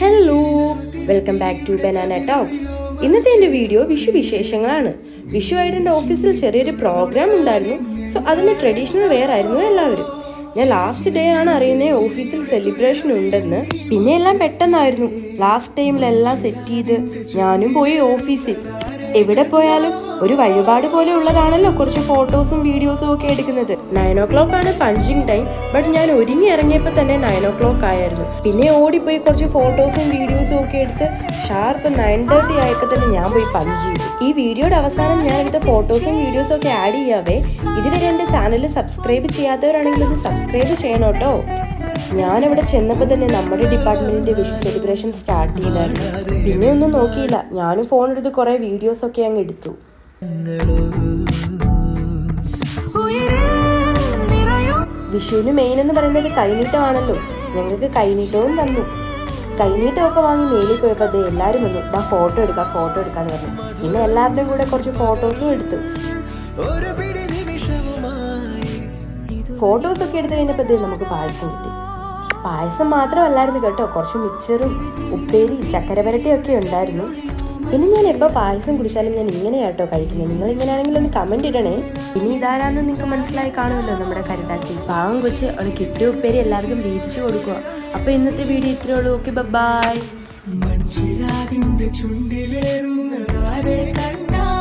Hello welcome back to Banana Talks ഇന്നത്തെ എന്റെ video Vishu വിശേഷങ്ങളാണ്. വിഷു ആയിട്ട് എന്റെ ഓഫീസിൽ ചെറിയൊരു പ്രോഗ്രാം ഉണ്ടായിരുന്നു. സോ അതിന്റെ ട്രഡീഷണൽ വെയർ ആയിരുന്നു എല്ലാവരും. ഞാൻ ലാസ്റ്റ് ഡേ ആണ് അറിയുന്നത് ഓഫീസിൽ സെലിബ്രേഷൻ ഉണ്ടെന്ന്. പിന്നെ എല്ലാം പെട്ടെന്നായിരുന്നു. ലാസ്റ്റ് ടൈമിലെല്ലാം സെറ്റ് ചെയ്ത് ഞാനും പോയി ഓഫീസിൽ എവിടെ പോയാലും ഒരു വഴിപാട് പോലെ ഉള്ളതാണല്ലോ കുറച്ച് ഫോട്ടോസും വീഡിയോസും ഒക്കെ എടുക്കുന്നത്. നയൻ ഓ ക്ലോക്ക് ആണ് പഞ്ചിങ് ടൈം ബട്ട് ഞാൻ ഒരുങ്ങി ഇറങ്ങിയപ്പോൾ തന്നെ നയൻ ഓ ക്ലോക്ക് ആയിരുന്നു. പിന്നെ ഓടിപ്പോയി കുറച്ച് ഫോട്ടോസും വീഡിയോസും ഒക്കെ എടുത്ത് ഷാർപ്പ് നയൻ തേർട്ടി ആയപ്പോൾ തന്നെ ഞാൻ പോയി പഞ്ച് ചെയ്തു. ഈ വീഡിയോയുടെ അവസാനം ഞാൻ എടുത്ത ഫോട്ടോസും വീഡിയോസും ഒക്കെ ആഡ് ചെയ്യാവേ. ഇതുവരെ എന്റെ ചാനൽ സബ്സ്ക്രൈബ് ചെയ്യാത്തവരാണെങ്കിൽ ഇത് സബ്സ്ക്രൈബ് ചെയ്യണം കേട്ടോ. ഞാനിവിടെ ചെന്നപ്പോൾ തന്നെ നമ്മുടെ ഡിപ്പാർട്ട്മെന്റിന്റെ വിഷു സെലിബ്രേഷൻ സ്റ്റാർട്ട് ചെയ്തായിരുന്നു. പിന്നെ ഒന്നും നോക്കിയില്ല. ഞാനും ഫോൺ എടുത്ത് കുറേ വീഡിയോസ് ഒക്കെ അങ്ങ് എടുത്തു. വിഷുവിന് മെയിൻ എന്ന് പറയുന്നത് കൈനീട്ടമാണല്ലോ. ഞങ്ങൾക്ക് കൈനീട്ടവും തന്നു. കൈനീട്ടമൊക്കെ വാങ്ങി മേളിൽ പോയപ്പോൾ അത് എല്ലാവരും വന്നു. ആ ഫോട്ടോ എടുക്കാം ഫോട്ടോ എടുക്കാന്ന് പറഞ്ഞു. പിന്നെ എല്ലാവരുടെയും കൂടെ കുറച്ച് ഫോട്ടോസും എടുത്തു. ഫോട്ടോസ് ഒക്കെ എടുത്തു കഴിഞ്ഞപ്പോൾ നമുക്ക് പായസം കിട്ടി. പായസം മാത്രമല്ലായിരുന്നു കേട്ടോ. കുറച്ച് മിച്ചറും ഉപ്പേരി ചക്കര പുരട്ടിയൊക്കെ ഉണ്ടായിരുന്നു. പിന്നെ ഞാൻ എപ്പോൾ പായസം കുടിച്ചാലും ഞാൻ ഇങ്ങനെയാട്ടോ കഴിക്കുന്നത് നിങ്ങൾ ഇങ്ങനെയാണെങ്കിൽ ഒന്ന് കമന്റ് ഇടണേ. ഇനി ഇതാരാന്ന് നിങ്ങൾക്ക് മനസ്സിലായി കാണുമല്ലോ നമ്മുടെ കരുതാക്കി പാവം കൊച്ച് ഒരു കിട്ടിയ ഉപ്പേരി എല്ലാവർക്കും വീതിച്ചു കൊടുക്കുക. അപ്പോൾ ഇന്നത്തെ വീഡിയോ ഇത്രയേ ഉള്ളൂ. Okay bye ചുണ്ടിലേറുന്ന ചുണ്ടിലേറുന്നതാരെ കണ്ടാവോ